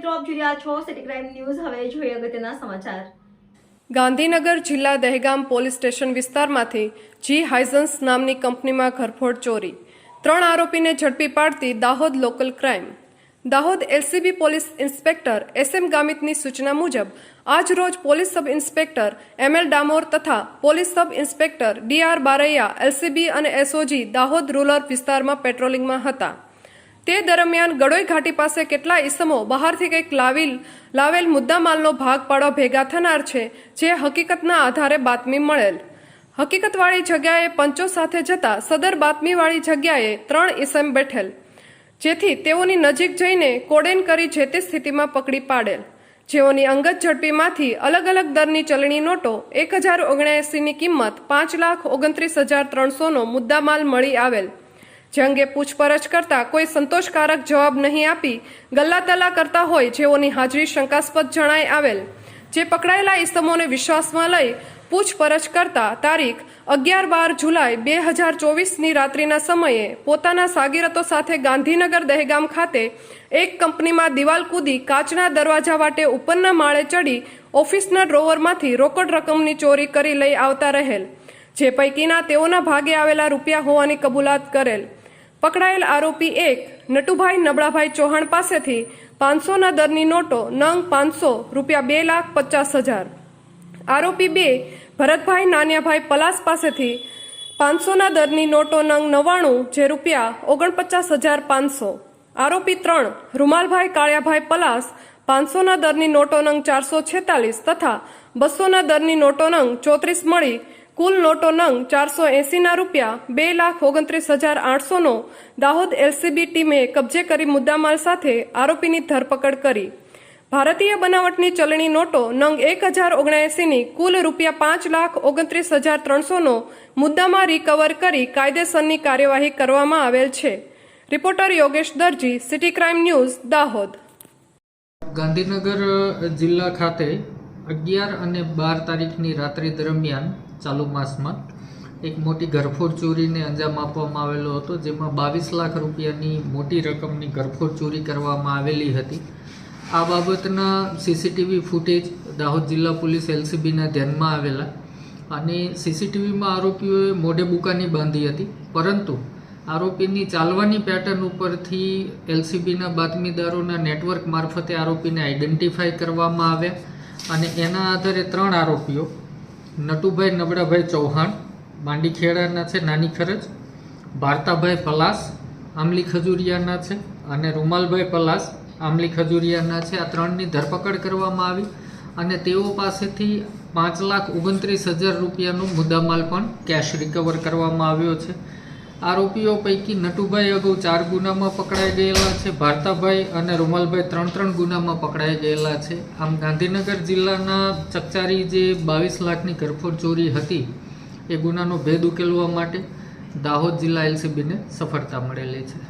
મિત્રો આપ જોઈ રહ્યા છો. સિટી ક્રાઇમ ન્યૂઝ હવે જોઈએ અગત્યના સમાચાર. ગાંધીનગર જિલ્લા દહેગામ પોલીસ સ્ટેશન વિસ્તારમાંથી જી હાઇઝન્સ નામની કંપનીમાં ઘરફોડ ચોરી. ત્રણ આરોપીને ઝડપી પાડતી Dahod local crime. Dahod LCB police inspector S M ગામિતની સૂચના મુજબ, આજ રોજ police sub inspector M Damor તથા police sub inspector D R Baraiya, LCB અને એસઓજી દાહોદ રૂરલ વિસ્તારમાં પેટ્રોલિંગમાં હતા. તે દરમિયાન ગડોઈ ઘાટી પાસે કેટલા ઈસમો બહારથી કંઈક લાવી લાવેલ મુદ્દામાલનો ભાગ પાડવા ભેગા થનાર છે, જે હકીકતના આધારે બાતમી મળેલ. હકીકતવાળી જગ્યાએ પંચો સાથે જતા સદર બાતમીવાળી જગ્યાએ ત્રણ ઈસમ બેઠેલ, જેથી તેઓની નજીક જઈને કોડેન કરી જે તે સ્થિતિમાં પકડી પાડેલ. જેઓની અંગત ઝડપીમાંથી અલગ અલગ દરની ચલણી નોટો એક હજાર ઓગણએંસીની કિંમત પાંચ લાખ ઓગણત્રીસ હજાર ત્રણસોનો મુદ્દામાલ મળી આવેલ. જે અંગે પૂછપરછ કરતા કોઈ સંતોષકારક જવાબ નહીં આપી ગલ્લાતલ્લા કરતા હોય જેઓની હાજરી શંકાસ્પદ જણાય આવેલ. જે પકડાયેલા ઇસમોને વિશ્વાસમાં લઈ પૂછપરછ કરતા તારીખ અગિયાર બાર જુલાઈ બે હજાર ચોવીસની રાત્રિના સમયે પોતાના સાગીરતો સાથે ગાંધીનગર દહેગામ ખાતે એક કંપનીમાં દિવાલ કૂદી કાચના દરવાજા વાટે ઉપરના માળે ચડી ઓફિસના ડ્રોવરમાંથી રોકડ રકમની ચોરી કરી લઈ આવતા રહેલ. જે પૈકીના તેઓના ભાગે આવેલા રૂપિયા હોવાની કબૂલાત કરેલ. પકડાયેલ આરોપી એક નટુભાઈ નબળાભાઈ ચૌહાણ પાસેથી પાંચસોના દરની નોટો નંગ પાંચસો રૂપિયા બે લાખ પચાસ હજાર. આરોપી બે ભરતભાઈ નાન્યાભાઈ પલાસ પાસેથી પાંચસોના દરની નોટો નંગ નવ્વાણું, જે રૂપિયા ઓગણપચાસ હજાર પાંચસો. આરોપી ત્રણ રૂમાલભાઈ કાળિયાભાઈ પલાસ પાંચસોના દરની નોટો નંગ ચારસો છેતાલીસ તથા બસોના દરની નોટો નંગ ચોત્રીસ મળી કુલ નોટો નંગ ચારસો એંસીના રૂપિયા બે લાખ ઓગણત્રીસ હજાર આઠસોનો દાહોદ એલસીબી ટીમે કબજે કરી મુદ્દામાલ સાથે આરોપીની ધરપકડ કરી. ભારતીય બનાવટની ચલણી નોટો નંગ એક હજાર ઓગણએંસીની કુલ રૂપિયા પાંચ લાખ ઓગણત્રીસ હજાર ત્રણસોનો મુદ્દામાં રિકવર કરી કાયદેસરની કાર્યવાહી કરવામાં આવેલ છે. Reporter Yogesh Darji, city crime news, Dahod. Gandhinagar જિલ્લા ખાતે અગિયાર અને બાર તારીખની રાત્રિ દરમિયાન ચાલુ માસમાં એક મોટી ઘરફોડ ચોરીને અંજામ આપવામાં આવેલો હતો, જેમાં બાવીસ લાખ રૂપિયાની મોટી રકમની ઘરફોડ ચોરી કરવામાં આવેલી હતી. આ બાબતના સીસીટીવી ફૂટેજ દાહોદ જિલ્લા પોલીસ એલસીબીના ધ્યાનમાં આવેલા અને સીસીટીવીમાં આરોપીઓએ મોઢે બુકાની બાંધી હતી. પરંતુ આરોપીની ચાલવાની પેટર્ન ઉપરથી એલસીબીના બાતમીદારોના નેટવર્ક મારફતે આરોપીને આઈડેન્ટિફાય કરવામાં આવ્યા અને એના આધારે ત્રણ આરોપીઓ નટુભાઈ નબળાભાઈ ચૌહાણ, માંડીખેડાના છે નાની ખરજ ભારતાભાઈ પલાસ આમલી ખજુરિયાના છે અને રૂમાલભાઈ પલાસ આમલી ખજુરિયાના છે. આ ત્રણની ધરપકડ કરવામાં આવી અને તેઓ પાસેથી પાંચ લાખ ઓગણત્રીસ હજાર રૂપિયાનો મુદ્દામાલ પણ કેશ રિકવર કરવામાં આવ્યો છે. આરોપીઓ પૈકી નટુભાઈ અગાઉ ચાર ગુનામાં પકડાઈ ગયેલા છે, ભારતાભાઈ અને રૂમાલભાઈ ત્રણ ત્રણ ગુનામાં પકડાઈ ગયેલા છે. આમ ગાંધીનગર જિલ્લાના ચકચારી જે બાવીસ લાખની ઘરફોડ ચોરી હતી, એ ગુનાનો ભેદ ઉકેલવા માટે દાહોદ જિલ્લા એલસીબીને સફળતા મળેલી છે.